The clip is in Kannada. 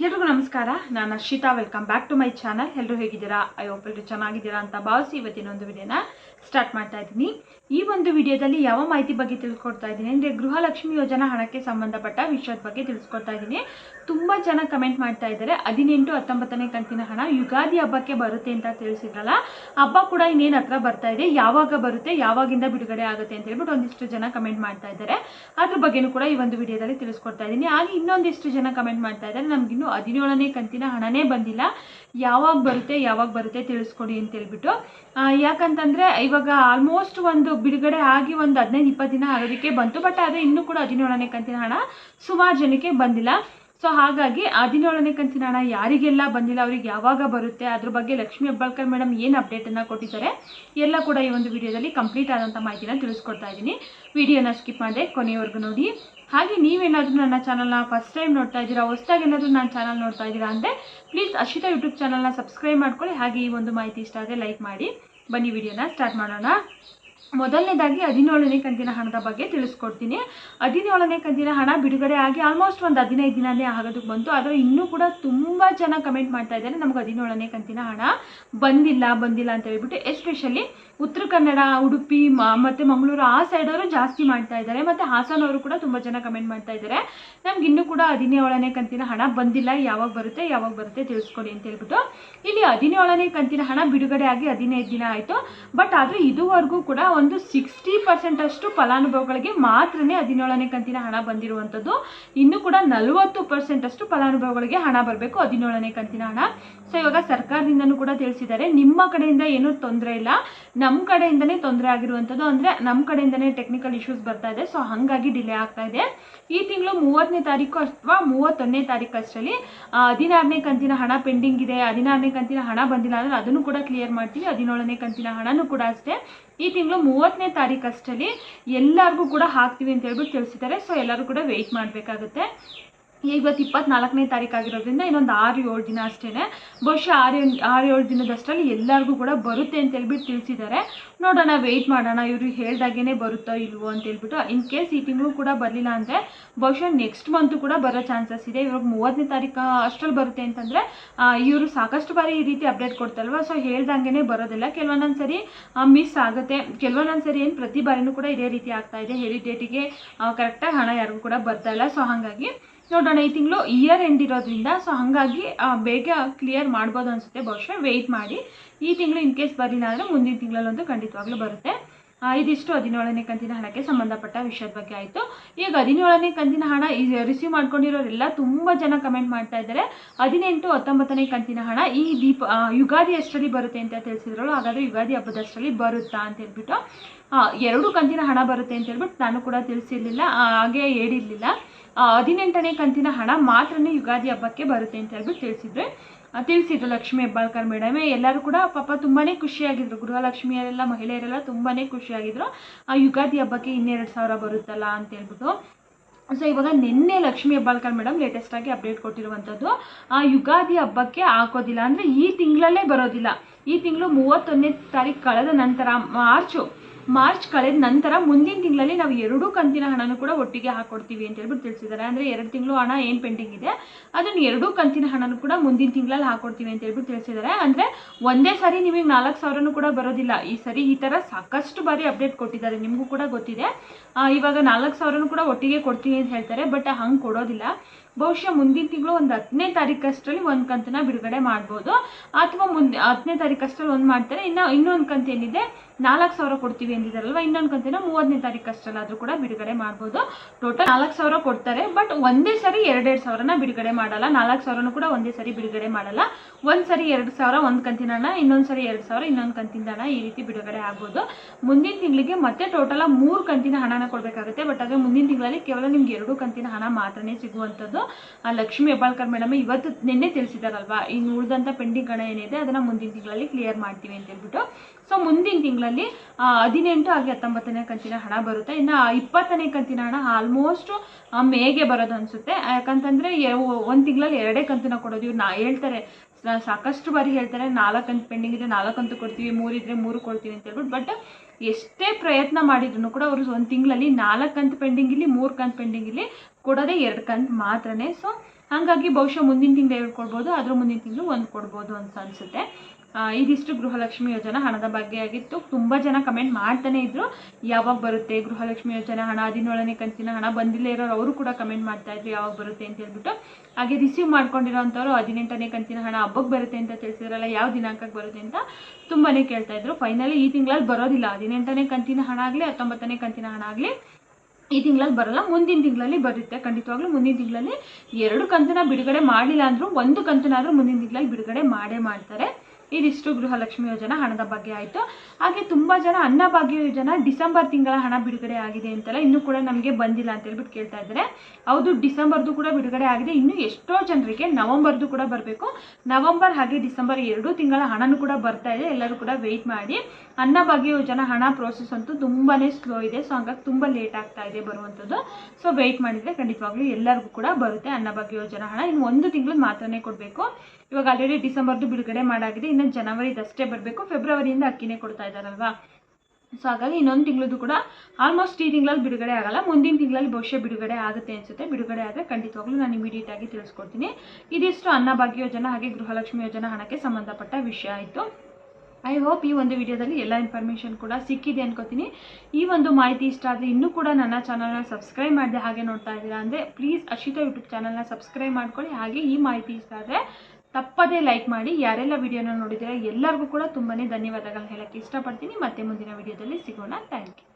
ಎಲ್ರಿಗೂ ನಮಸ್ಕಾರ. ನಾನು Arshita welcome back to my channel. ಎಲ್ಲರೂ ಹೇಗಿದ್ದೀರಾ? ಐ ಹೋಪ್ ಎಲ್ಲರೂ ಚೆನ್ನಾಗಿದ್ದೀರಾ ಅಂತ ಭಾವಿಸಿ ಇವತ್ತಿನ ಒಂದು ವಿಡಿಯೋನ ಸ್ಟಾರ್ಟ್ ಮಾಡ್ತಾ ಇದ್ದೀನಿ. ಈ ಒಂದು ವಿಡಿಯೋದಲ್ಲಿ ಯಾವ ಮಾಹಿತಿ ಬಗ್ಗೆ ತಿಳ್ಕೊಡ್ತಾ ಇದ್ದೀನಿ ಅಂದರೆ ಗೃಹಲಕ್ಷ್ಮಿ ಯೋಜನಾ ಹಣಕ್ಕೆ ಸಂಬಂಧಪಟ್ಟ ವಿಷಯದ ಬಗ್ಗೆ ತಿಳಿಸ್ಕೊಡ್ತಾ ಇದ್ದೀನಿ. ತುಂಬ ಜನ ಕಮೆಂಟ್ ಮಾಡ್ತಾ ಇದ್ದಾರೆ. ಹದಿನೆಂಟು, ಹತ್ತೊಂಬತ್ತನೇ ಕಂತಿನ ಹಣ ಯುಗಾದಿ ಹಬ್ಬಕ್ಕೆ ಬರುತ್ತೆ ಅಂತ ತಿಳಿಸಿದ್ರಲ್ಲ, ಹಬ್ಬ ಕೂಡ ಇನ್ನೇನು ಹತ್ರ ಬರ್ತಾ ಇದೆ. ಯಾವಾಗ ಬರುತ್ತೆ, ಯಾವಾಗಿಂದ ಬಿಡುಗಡೆ ಆಗುತ್ತೆ ಅಂತ ಹೇಳ್ಬಿಟ್ಟು ಒಂದಿಷ್ಟು ಜನ ಕಮೆಂಟ್ ಮಾಡ್ತಾ ಇದ್ದಾರೆ. ಅದ್ರ ಬಗ್ಗೆನೂ ಕೂಡ ಈ ಒಂದು ವಿಡಿಯೋದಲ್ಲಿ ತಿಳಿಸ್ಕೊಡ್ತಾ ಇದ್ದೀನಿ. ಹಾಗೆ ಇನ್ನೊಂದಿಷ್ಟು ಜನ ಕಮೆಂಟ್ ಮಾಡ್ತಾ ಇದ್ದಾರೆ. ನಮಗಿನ್ನೂ ಹದಿನೇಳನೇ ಕಂತಿನ ಹಣನೇ ಬಂದಿಲ್ಲ. ಯಾವಾಗ ಬರುತ್ತೆ ಯಾವಾಗ ಬರುತ್ತೆ ತಿಳಿಸ್ಕೊಡಿ ಅಂತ ಹೇಳ್ಬಿಟ್ಟು. ಯಾಕಂತಂದ್ರೆ ಇವಾಗ ಆಲ್ಮೋಸ್ಟ್ ಒಂದು ಬಿಡುಗಡೆ ಆಗಿ ಒಂದು ಹದಿನೈದು, ಇಪ್ಪತ್ತು ದಿನ ಆಗೋದಕ್ಕೆ ಬಂತು. ಬಟ್ ಆದರೆ ಇನ್ನೂ ಕೂಡ ಹದಿನೇಳನೇ ಕಂತಿನ ಹಣ ಸುಮಾರು ಜನಕ್ಕೆ ಬಂದಿಲ್ಲ. ಸೊ ಹಾಗಾಗಿ ಹದಿನೇಳನೇ ಕಂತಿನ ಹಣ ಯಾರಿಗೆಲ್ಲ ಬಂದಿಲ್ಲ, ಅವ್ರಿಗೆ ಯಾವಾಗ ಬರುತ್ತೆ, ಅದ್ರ ಬಗ್ಗೆ ಲಕ್ಷ್ಮೀ ಹೆಬ್ಬಾಳ್ಕರ್ ಮೇಡಮ್ ಏನು ಅಪ್ಡೇಟನ್ನು ಕೊಟ್ಟಿದ್ದಾರೆ, ಎಲ್ಲ ಕೂಡ ಈ ಒಂದು ವಿಡಿಯೋದಲ್ಲಿ ಕಂಪ್ಲೀಟ್ ಆದಂಥ ಮಾಹಿತಿನ ತಿಳಿಸ್ಕೊಡ್ತಾ ಇದ್ದೀನಿ. ವಿಡಿಯೋನ ಸ್ಕಿಪ್ ಮಾಡಿದೆ ಕೊನೆಯವರೆಗೂ ನೋಡಿ. ಹಾಗೆ ನೀವೇನಾದರೂ ನನ್ನ ಚಾನಲ್ನ ಫಸ್ಟ್ ಟೈಮ್ ನೋಡ್ತಾ ಇದ್ದೀರಾ, ಹೊಸದಾಗಿ ಏನಾದರೂ ನನ್ನ ಚಾನಲ್ ನೋಡ್ತಾ ಇದ್ದೀರಾ ಅಂದರೆ ಪ್ಲೀಸ್ ಅಶಿತಾ ಯೂಟ್ಯೂಬ್ ಚಾನಲ್ನ ಸಬ್ಸ್ಕ್ರೈಬ್ ಮಾಡ್ಕೊಳ್ಳಿ. ಹಾಗೆ ಈ ಒಂದು ಮಾಹಿತಿ ಇಷ್ಟ ಆದರೆ ಲೈಕ್ ಮಾಡಿ. ಬನ್ನಿ ವಿಡಿಯೋನ ಸ್ಟಾರ್ಟ್ ಮಾಡೋಣ. ಮೊದಲನೇದಾಗಿ ಹದಿನೇಳನೇ ಕಂತಿನ ಹಣದ ಬಗ್ಗೆ ತಿಳಿಸ್ಕೊಡ್ತೀನಿ. ಹದಿನೇಳನೇ ಕಂತಿನ ಹಣ ಬಿಡುಗಡೆ ಆಗಿ ಆಲ್ಮೋಸ್ಟ್ ಒಂದು ಹದಿನೈದು ದಿನನೇ ಆಗೋದಕ್ಕೆ ಬಂತು. ಆದರೆ ಇನ್ನೂ ಕೂಡ ತುಂಬ ಜನ ಕಮೆಂಟ್ ಮಾಡ್ತಾ ಇದ್ದಾರೆ, ನಮ್ಗೆ ಹದಿನೇಳನೇ ಕಂತಿನ ಹಣ ಬಂದಿಲ್ಲ ಬಂದಿಲ್ಲ ಅಂತ ಹೇಳ್ಬಿಟ್ಟು ಎಸ್ಪೆಷಲಿ ಉತ್ತರ ಕನ್ನಡ, ಉಡುಪಿ ಮತ್ತೆ ಮಂಗಳೂರು ಆ ಸೈಡವರು ಜಾಸ್ತಿ ಮಾಡ್ತಾ ಇದ್ದಾರೆ. ಮತ್ತು ಹಾಸನವರು ಕೂಡ ತುಂಬ ಜನ ಕಮೆಂಟ್ ಮಾಡ್ತಾ ಇದ್ದಾರೆ. ನಮ್ಗೆ ಇನ್ನೂ ಕೂಡ ಹದಿನೇಳನೇ ಕಂತಿನ ಹಣ ಬಂದಿಲ್ಲ, ಯಾವಾಗ ಬರುತ್ತೆ ಯಾವಾಗ ಬರುತ್ತೆ ತಿಳಿಸ್ಕೊಡಿ ಅಂತ ಹೇಳ್ಬಿಟ್ಟು. ಇಲ್ಲಿ ಹದಿನೇಳನೇ ಕಂತಿನ ಹಣ ಬಿಡುಗಡೆ ಆಗಿ ಹದಿನೈದು ದಿನ ಆಯಿತು. ಬಟ್ ಆದರೆ ಇದುವರೆಗೂ ಕೂಡ ಒಂದು ಸಿಕ್ಸ್ಟಿ ಪರ್ಸೆಂಟ್ ಅಷ್ಟು ಫಲಾನುಭವಿಗಳಿಗೆ ಮಾತ್ರನೇ ಹದಿನೇಳನೇ ಕಂತಿನ ಹಣ ಬಂದಿರುವಂಥದ್ದು. ಇನ್ನು ಕೂಡ ನಲವತ್ತು ಪರ್ಸೆಂಟ್ ಅಷ್ಟು ಫಲಾನುಭವಿಗಳಿಗೆ ಹಣ ಬರಬೇಕು ಹದಿನೇಳನೇ ಕಂತಿನ ಹಣ. ಸೊ ಇವಾಗ ಸರ್ಕಾರದಿಂದನೂ ಕೂಡ ತಿಳಿಸಿದ್ದಾರೆ. ನಿಮ್ಮ ಕಡೆಯಿಂದ ಏನೂ ತೊಂದರೆ ಇಲ್ಲ. ನಮ್ಮ ಕಡೆಯಿಂದನೇ ತೊಂದರೆ ಆಗಿರುವಂಥದ್ದು ಅಂದರೆ ನಮ್ಮ ಕಡೆಯಿಂದನೇ ಟೆಕ್ನಿಕಲ್ ಇಶ್ಯೂಸ್ ಬರ್ತಾ ಇದೆ. ಸೊ ಹಾಗಾಗಿ ಡಿಲೇ ಆಗ್ತಾ ಇದೆ. ಈ ತಿಂಗಳು ಮೂವತ್ತನೇ ತಾರೀಕು ಅಥವಾ ಮೂವತ್ತೊಂದನೇ ತಾರೀಕು ಅಷ್ಟರಲ್ಲಿ ಹದಿನಾರನೇ ಕಂತಿನ ಹಣ ಪೆಂಡಿಂಗ್ ಇದೆ. ಹದಿನಾರನೇ ಕಂತಿನ ಹಣ ಬಂದಿಲ್ಲ ಅಂದರೆ ಅದನ್ನು ಕೂಡ ಕ್ಲಿಯರ್ ಮಾಡ್ತೀವಿ. ಹದಿನೇಳನೇ ಕಂತಿನ ಹಣನೂ ಕೂಡ ಅಷ್ಟೇ. ಈ ತಿಂಗಳು ಮೂವತ್ತನೇ ತಾರೀಕು ಎಲ್ಲಾರ್ಗೂ ಎಲ್ಲರಿಗೂ ಕೂಡ ಹಾಕ್ತೀವಿ ಅಂತ ಹೇಳ್ಬಿಟ್ಟು ತಿಳಿಸಿದ್ದಾರೆ. ಸೊ ಎಲ್ಲರೂ ಕೂಡ ವೆಯ್ಟ್ ಮಾಡಬೇಕಾಗುತ್ತೆ. ಇವತ್ತು ಇಪ್ಪತ್ನಾಲ್ಕನೇ ತಾರೀಕು ಆಗಿರೋದ್ರಿಂದ ಇನ್ನೊಂದು ಆರು ಏಳು ದಿನ ಅಷ್ಟೇ ಬಹುಶಃ ಆರು ಆರು ಏಳು ದಿನದಷ್ಟರಲ್ಲಿ ಎಲ್ಲರಿಗೂ ಕೂಡ ಬರುತ್ತೆ ಅಂತ ಹೇಳ್ಬಿಟ್ಟು ತಿಳಿಸಿದ್ದಾರೆ. ನೋಡೋಣ ವೆಯ್ಟ್ ಮಾಡೋಣ, ಇವರು ಹೇಳ್ದಾಗೇ ಬರುತ್ತೋ ಇಲ್ವೋ ಅಂತ ಹೇಳ್ಬಿಟ್ಟು ಇನ್ ಕೇಸ್ ಈ ತಿಂಗಳು ಕೂಡ ಬರಲಿಲ್ಲ ಅಂದರೆ ಬಹುಶಃ ನೆಕ್ಸ್ಟ್ ಮಂತು ಕೂಡ ಬರೋ ಚಾನ್ಸಸ್ ಇದೆ. ಇವಾಗ ಮೂವತ್ತನೇ ತಾರೀಕು ಅಷ್ಟರಲ್ಲಿ ಬರುತ್ತೆ ಅಂತಂದರೆ ಇವರು ಸಾಕಷ್ಟು ಬಾರಿ ಈ ರೀತಿ ಅಪ್ಡೇಟ್ ಕೊಡ್ತಲ್ವ ಸೊ ಹೇಳ್ದಂಗೆ ಬರೋದಿಲ್ಲ. ಕೆಲವೊಂದೊಂದು ಸರಿ ಮಿಸ್ ಆಗುತ್ತೆ. ಕೆಲವೊಂದೊಂದು ಸರಿ ಏನು ಪ್ರತಿ ಬಾರಿನೂ ಕೂಡ ಇದೇ ರೀತಿ ಆಗ್ತಾ ಇದೆ. ಹೇಳಿದ ಡೇಟಿಗೆ ಕರೆಕ್ಟಾಗಿ ಹಣ ಯಾರಿಗೂ ಕೂಡ ಬರ್ತಾ ಇಲ್ಲ. ಸೊ ಹಾಗಾಗಿ ನೋಡೋಣ ಈ ತಿಂಗಳು ಇಯರ್ ಎಂಡ್ ಇರೋದ್ರಿಂದ ಸೊ ಹಾಗಾಗಿ ಬೇಗ ಕ್ಲಿಯರ್ ಮಾಡ್ಬೋದು ಅನಿಸುತ್ತೆ. ಬಹುಶಃ ವೆಯ್ಟ್ ಮಾಡಿ. ಈ ತಿಂಗಳು ಇನ್ ಕೇಸ್ ಬರಲಿಲ್ಲ ಅಂದರೆ ಮುಂದಿನ ತಿಂಗಳಲ್ಲಂತೂ ಖಂಡಿತವಾಗ್ಲೂ ಬರುತ್ತೆ. ಇದಿಷ್ಟು ಹದಿನೇಳನೇ ಕಂತಿನ ಹಣಕ್ಕೆ ಸಂಬಂಧಪಟ್ಟ ವಿಷಯದ ಬಗ್ಗೆ ಆಯಿತು. ಈಗ ಹದಿನೇಳನೇ ಕಂತಿನ ಹಣ ರಿಸೀವ್ ಮಾಡ್ಕೊಂಡಿರೋರೆಲ್ಲ ತುಂಬ ಜನ ಕಮೆಂಟ್ ಮಾಡ್ತಾ ಇದ್ದಾರೆ. ಹದಿನೆಂಟು, ಹತ್ತೊಂಬತ್ತನೇ ಕಂತಿನ ಹಣ ಈ ದೀಪ ಯುಗಾದಿ ಅಷ್ಟರಲ್ಲಿ ಬರುತ್ತೆ ಅಂತ ತಿಳಿಸಿದ್ರಲ್ಲ, ಹಾಗಾದರೆ ಯುಗಾದಿ ಹಬ್ಬದಷ್ಟರಲ್ಲಿ ಬರುತ್ತಾ ಅಂತ ಹೇಳ್ಬಿಟ್ಟು ಎರಡು ಕಂತಿನ ಹಣ ಬರುತ್ತೆ ಅಂತ ಹೇಳ್ಬಿಟ್ಟು ನಾನು ಕೂಡ ತಿಳಿಸಿರ್ಲಿಲ್ಲ ಹಾಗೆ ಹೇಳಿರಲಿಲ್ಲ. ಹದಿನೆಂಟನೇ ಕಂತಿನ ಹಣ ಮಾತ್ರನೇ ಯುಗಾದಿ ಹಬ್ಬಕ್ಕೆ ಬರುತ್ತೆ ಅಂತ ಹೇಳ್ಬಿಟ್ಟು ತಿಳಿಸಿದ್ರೆ. ತಿಳಿಸಿದ್ರು ಲಕ್ಷ್ಮೀ ಹೆಬ್ಬಾಳ್ಕರ್ ಮೇಡಮ್, ಎಲ್ಲರೂ ಕೂಡ ಪಾಪ ತುಂಬಾನೇ ಖುಷಿಯಾಗಿದ್ರು. ಗೃಹಲಕ್ಷ್ಮಿಯರೆಲ್ಲ, ಮಹಿಳೆಯರೆಲ್ಲ ತುಂಬಾನೇ ಖುಷಿಯಾಗಿದ್ರು. ಆ, ಯುಗಾದಿ ಹಬ್ಬಕ್ಕೆ ಇನ್ನೆರಡು ಸಾವಿರ ಬರುತ್ತಲ್ಲ ಅಂತ ಹೇಳ್ಬಿಟ್ಟು. ಸೊ ಇವಾಗ ನಿನ್ನೆ ಲಕ್ಷ್ಮೀ ಹೆಬ್ಬಾಳ್ಕರ್ ಮೇಡಮ್ ಲೇಟೆಸ್ಟ್ ಆಗಿ ಅಪ್ಡೇಟ್ ಕೊಟ್ಟಿರುವಂಥದ್ದು ಆ, ಯುಗಾದಿ ಹಬ್ಬಕ್ಕೆ ಹಾಕೋದಿಲ್ಲ ಅಂದ್ರೆ ಈ ತಿಂಗಳಲ್ಲೇ ಬರೋದಿಲ್ಲ. ಈ ತಿಂಗಳು ಮೂವತ್ತೊಂದನೇ ತಾರೀಕು ಕಳೆದ ನಂತರ, ಮಾರ್ಚು. ಮಾರ್ಚ್ ಕಳೆದ ನಂತರ ಮುಂದಿನ ತಿಂಗಳಲ್ಲಿ ನಾವು ಎರಡೂ ಕಂತಿನ ಹಣನೂ ಕೂಡ ಒಟ್ಟಿಗೆ ಹಾಕೊಡ್ತೀವಿ ಅಂತ ಹೇಳ್ಬಿಟ್ಟು ತಿಳಿಸಿದ್ದಾರೆ. ಅಂದ್ರೆ ಎರಡು ತಿಂಗಳು ಹಣ ಏನು ಪೆಂಡಿಂಗ್ ಇದೆ, ಅದನ್ನ ಎರಡೂ ಕಂತಿನ ಹಣನೂ ಕೂಡ ಮುಂದಿನ ತಿಂಗಳಲ್ಲಿ ಹಾಕೊಡ್ತೀವಿ ಅಂತ ಹೇಳ್ಬಿಟ್ಟು ತಿಳಿಸಿದ್ದಾರೆ. ಅಂದ್ರೆ ಒಂದೇ ಸಾರಿ ನಿಮಗೆ ನಾಲ್ಕು ಸಾವಿರನೂ ಕೂಡ ಬರೋದಿಲ್ಲ. ಈ ಸರಿ ಈ ತರ ಸಾಕಷ್ಟು ಬಾರಿ ಅಪ್ಡೇಟ್ ಕೊಟ್ಟಿದ್ದಾರೆ. ನಿಮಗೂ ಕೂಡ ಗೊತ್ತಿದೆ. ಇವಾಗ ನಾಲ್ಕು ಸಾವಿರನೂ ಕೂಡ ಒಟ್ಟಿಗೆ ಕೊಡ್ತೀವಿ ಅಂತ ಹೇಳ್ತಾರೆ, ಬಟ್ ಹಂಗೆ ಕೊಡೋದಿಲ್ಲ. ಬಹುಶಃ ಮುಂದಿನ ತಿಂಗಳು ಒಂದು ಹತ್ತನೇ ತಾರೀಕಷ್ಟರಲ್ಲಿ ಒಂದು ಕಂತನ್ನ ಬಿಡುಗಡೆ ಮಾಡ್ಬೋದು. ಅಥವಾ ಮುಂದೆ ಹತ್ತನೇ ತಾರೀಕಷ್ಟರಲ್ಲಿ ಒಂದು ಮಾಡ್ತಾರೆ. ಇನ್ನು ಇನ್ನೊಂದು ಕಂತ ಏನಿದೆ ನಾಲ್ಕು ಸಾವಿರ ಕೊಡ್ತೀವಿ ಅಂದಿದಾರಲ್ವ ಇನ್ನೊಂದು ಕಂತಿನ ಮೂವತ್ತನೇ ತಾರೀಕು ಅಷ್ಟರಲ್ಲಾದರೂ ಕೂಡ ಬಿಡುಗಡೆ ಮಾಡ್ಬೋದು. ಟೋಟಲ್ ನಾಲ್ಕು ಸಾವಿರ ಕೊಡ್ತಾರೆ ಬಟ್ ಒಂದೇ ಸರಿ ಎರಡೆರಡು ಸಾವಿರನ ಬಿಡುಗಡೆ ಮಾಡಲ್ಲ. ನಾಲ್ಕು ಸಾವಿರನೂ ಕೂಡ ಒಂದೇ ಸರಿ ಬಿಡುಗಡೆ ಮಾಡಲ್ಲ. ಒಂದು ಸರಿ ಎರಡು ಸಾವಿರ, ಒಂದು ಕಂತಿನ ಹಣ ಇನ್ನೊಂದು ಸರಿ ಎರಡು ಸಾವಿರ, ಇನ್ನೊಂದು ಕಂತಿನ ಹಣ ಈ ರೀತಿ ಬಿಡುಗಡೆ ಆಗ್ಬೋದು. ಮುಂದಿನ ತಿಂಗಳಿಗೆ ಮತ್ತೆ ಟೋಟಲ್ ಮೂರು ಕಂತಿನ ಹಣನ ಕೊಡಬೇಕಾಗುತ್ತೆ ಬಟ್ ಆದರೆ ಮುಂದಿನ ತಿಂಗಳಲ್ಲಿ ಕೇವಲ ನಿಮ್ಗೆ ಎರಡು ಕಂತಿನ ಹಣ ಮಾತ್ರನೇ ಸಿಗುವಂಥದ್ದು. ಆ ಲಕ್ಷ್ಮೀ ಹೆಬ್ಬಾಳ್ಕರ್ ಮೇಡಮ್ ಇವತ್ತು ನಿನ್ನೆ ತಿಳಿಸಿದಾರಲ್ವಾ ಇನ್ನು ಉಳಿದಂಥ ಪೆಂಡಿಂಗ್ ಹಣ ಏನಿದೆ, ಅದನ್ನು ಮುಂದಿನ ತಿಂಗಳಲ್ಲಿ ಕ್ಲಿಯರ್ ಮಾಡ್ತೀವಿ ಅಂತ ಹೇಳ್ಬಿಟ್ಟು. ಸೊ ಮುಂದಿನ ತಿಂಗಳಲ್ಲಿ ಹದಿನೆಂಟು ಹಾಗೆ ಹತ್ತೊಂಬತ್ತನೇ ಕಂತಿನ ಹಣ ಬರುತ್ತೆ. ಇನ್ನು ಇಪ್ಪತ್ತನೇ ಕಂತಿನ ಹಣ ಆಲ್ಮೋಸ್ಟ್ ಮೇಗೆ ಬರೋದು ಅನಿಸುತ್ತೆ. ಯಾಕಂತಂದರೆ ಒಂದು ತಿಂಗಳಲ್ಲಿ ಎರಡೇ ಕಂತಿನ ಕೊಡೋದು. ಇವ್ರು ನಾ, ಹೇಳ್ತಾರೆ ಸಾಕಷ್ಟು ಬಾರಿ ಹೇಳ್ತಾರೆ, ನಾಲ್ಕು ಅಂತ ಪೆಂಡಿಂಗ್ ಇದೆ ನಾಲ್ಕು ಕೊಡ್ತೀವಿ, ಮೂರು ಇದ್ರೆ ಮೂರು ಕೊಡ್ತೀವಿ ಅಂತ ಹೇಳ್ಬಿಟ್ಟು ಬಟ್ ಎಷ್ಟೇ ಪ್ರಯತ್ನ ಮಾಡಿದ್ರು ಕೂಡ ಅವರು ಒಂದು ತಿಂಗಳಲ್ಲಿ ನಾಲ್ಕು ಕಂತು ಪೆಂಡಿಂಗ್ ಇಲ್ಲಿ, ಮೂರು ಕಂತು ಪೆಂಡಿಂಗ್ ಇಲ್ಲಿ ಕೊಡೋದೇ ಎರಡು ಕಂತು ಮಾತ್ರನೇ. ಸೊ ಹಾಗಾಗಿ ಬಹುಶಃ ಮುಂದಿನ ತಿಂಗಳು ಎರಡು ಕೊಡ್ಬೋದು ಮುಂದಿನ ತಿಂಗಳು ಒಂದು ಕೊಡ್ಬೋದು ಅಂತ ಅನಿಸುತ್ತೆ. ಇದಿಷ್ಟು ಗೃಹಲಕ್ಷ್ಮಿ ಯೋಜನಾ ಹಣದ ಬಗ್ಗೆ ಆಗಿತ್ತು. ತುಂಬ ಜನ ಕಮೆಂಟ್ ಮಾಡ್ತಾನೆ ಇದ್ರು. ಯಾವಾಗ ಬರುತ್ತೆ ಗೃಹಲಕ್ಷ್ಮಿ ಯೋಜನಾ ಹಣ? ಹದಿನೇಳನೇ ಕಂತಿನ ಹಣ ಬಂದಿಲ್ಲ ಇರೋರು ಅವರು ಕೂಡ ಕಮೆಂಟ್ ಮಾಡ್ತಾ ಇದ್ರು ಯಾವಾಗ ಬರುತ್ತೆ ಅಂತ ಹೇಳ್ಬಿಟ್ಟು. ಹಾಗೆ ರಿಸೀವ್ ಮಾಡ್ಕೊಂಡಿರೋಂಥವ್ರು ಹದಿನೆಂಟನೇ ಕಂತಿನ ಹಣ ಹಬ್ಬಕ್ಕೆ ಬರುತ್ತೆ ಅಂತ ತಿಳಿಸಿದ್ರಲ್ಲ, ಯಾವ ದಿನಾಂಕಕ್ಕೆ ಬರುತ್ತೆ ಅಂತ ತುಂಬಾನೇ ಕೇಳ್ತಾ ಇದ್ರು. ಫೈನಲಿ ಈ ತಿಂಗಳಲ್ಲಿ ಬರೋದಿಲ್ಲ. ಹದಿನೆಂಟನೇ ಕಂತಿನ ಹಣ ಆಗಲಿ, ಹತ್ತೊಂಬತ್ತನೇ ಕಂತಿನ ಹಣ ಆಗಲಿ, ಈ ತಿಂಗಳಲ್ಲಿ ಬರಲ್ಲ. ಮುಂದಿನ ತಿಂಗಳಲ್ಲಿ ಬರುತ್ತೆ. ಖಂಡಿತವಾಗ್ಲೂ ಮುಂದಿನ ತಿಂಗಳಲ್ಲಿ ಎರಡು ಕಂತನ ಬಿಡುಗಡೆ ಮಾಡಿಲ್ಲ ಅಂದರೂ, ಒಂದು ಕಂತನಾದರೂ ಮುಂದಿನ ತಿಂಗಳಲ್ಲಿ ಬಿಡುಗಡೆ ಮಾಡೇ ಮಾಡ್ತಾರೆ. ಇದಿಷ್ಟು ಗೃಹಲಕ್ಷ್ಮಿ ಯೋಜನಾ ಹಣದ ಬಗ್ಗೆ ಆಯಿತು. ಹಾಗೆ ತುಂಬ ಜನ ಅನ್ನಭಾಗ್ಯ ಯೋಜನಾ ಡಿಸೆಂಬರ್ ತಿಂಗಳ ಹಣ ಬಿಡುಗಡೆ ಆಗಿದೆ ಅಂತೆಲ್ಲ, ಇನ್ನೂ ಕೂಡ ನಮಗೆ ಬಂದಿಲ್ಲ ಅಂತ ಹೇಳ್ಬಿಟ್ಟು ಕೇಳ್ತಾ ಇದ್ದಾರೆ. ಹೌದು, ಡಿಸೆಂಬರ್ದು ಕೂಡ ಬಿಡುಗಡೆ ಆಗಿದೆ. ಇನ್ನು ಎಷ್ಟೋ ಜನರಿಗೆ ನವಂಬರ್ದು ಕೂಡ ಬರಬೇಕು. ನವಂಬರ್ ಹಾಗೆ ಡಿಸೆಂಬರ್ ಎರಡು ತಿಂಗಳ ಹಣನೂ ಕೂಡ ಬರ್ತಾ ಇದೆ. ಎಲ್ಲರೂ ಕೂಡ ವೆಯ್ಟ್ ಮಾಡಿ. ಅನ್ನಭಾಗ್ಯ ಯೋಜನಾ ಹಣ ಪ್ರೋಸೆಸ್ ಅಂತೂ ತುಂಬಾ ಸ್ಲೋ ಇದೆ. ಸೊ ಹಂಗಾಗಿ ತುಂಬ ಲೇಟ್ ಆಗ್ತಾ ಇದೆ ಬರುವಂಥದ್ದು ಸೊ ವೆಯ್ಟ್ ಮಾಡಿದರೆ ಖಂಡಿತವಾಗ್ಲೂ ಎಲ್ಲರಿಗೂ ಕೂಡ ಬರುತ್ತೆ ಅನ್ನಭಾಗ್ಯ ಯೋಜನಾ ಹಣ. ಇನ್ನು ಒಂದು ತಿಂಗಳು ಮಾತ್ರನೇ ಕೊಡಬೇಕು. ಇವಾಗ ಆಲ್ರೆಡಿ ಡಿಸೆಂಬರ್ದು ಬಿಡುಗಡೆ ಮಾಡಾಗಿದೆ, ಇನ್ನು ಜನವರಿದಷ್ಟೇ ಬರಬೇಕು, ಫೆಬ್ರವರಿಯಿಂದ ಅಕ್ಕಿನೇ ಕೊಡ್ತಾ ಇದ್ದಾರಲ್ವಾ? ಸೊ ಹಾಗಾಗಿ ಇನ್ನೊಂದು ತಿಂಗಳದ್ದು ಕೂಡ ಆಲ್ಮೋಸ್ಟ್ ಈ ತಿಂಗಳಲ್ಲಿ ಬಿಡುಗಡೆ ಆಗಲ್ಲ, ಮುಂದಿನ ತಿಂಗಳಲ್ಲಿ ಬಹುಶಃ ಬಿಡುಗಡೆ ಆಗುತ್ತೆ ಅನಿಸುತ್ತೆ, ಬಿಡುಗಡೆ ಆದರೆ ಖಂಡಿತವಾಗ್ಲೂ ನಾನು ಇಮಿಡಿಯೇಟ್ ಆಗಿ ತಿಳಿಸ್ಕೊಡ್ತೀನಿ. ಇದಿಷ್ಟು ಅನ್ನಭಾಗ್ಯ ಯೋಜನಾ ಹಾಗೆ ಗೃಹಲಕ್ಷ್ಮಿ ಯೋಜನಾ ಹಣಕ್ಕೆ ಸಂಬಂಧಪಟ್ಟ ವಿಷಯ ಆಯಿತು. ಐ ಹೋಪ್ ಈ ಒಂದು ವಿಡಿಯೋದಲ್ಲಿ ಎಲ್ಲ ಇನ್ಫಾರ್ಮೇಷನ್ ಕೂಡ ಸಿಕ್ಕಿದೆ ಅನ್ಕೋತೀನಿ. ಈ ಒಂದು ಮಾಹಿತಿ ಇಷ್ಟ ಆದರೆ ಇನ್ನೂ ಕೂಡ ನನ್ನ ಚಾನಲ್ನ ಸಬ್ಸ್ಕ್ರೈಬ್ ಮಾಡಿದೆ ಹಾಗೆ ನೋಡ್ತಾ ಇದ್ದೀರಾ ಅಂದರೆ ಪ್ಲೀಸ್ ಅಶಿತಾ ಯೂಟ್ಯೂಬ್ ಚಾನಲ್ನ ಸಬ್ಸ್ಕ್ರೈಬ್ ಮಾಡ್ಕೊಳ್ಳಿ. ಹಾಗೆ ಈ ಮಾಹಿತಿ ಇಷ್ಟ ಆದರೆ ತಪ್ಪದೇ ಲೈಕ್ ಮಾಡಿ, ಯಾರೆಲ್ಲ ವಿಡಿಯೋನ ನೋಡಿದ್ದೀರಾ ಎಲ್ಲರಿಗೂ ಕೂಡ ತುಂಬಾ ಧನ್ಯವಾದಗಳನ್ನ ಹೇಳೋಕ್ಕೆ ಇಷ್ಟಪಡ್ತೀನಿ. ಮತ್ತೆ ಮುಂದಿನ ವಿಡಿಯೋದಲ್ಲಿ ಸಿಗೋಣ. Thank you.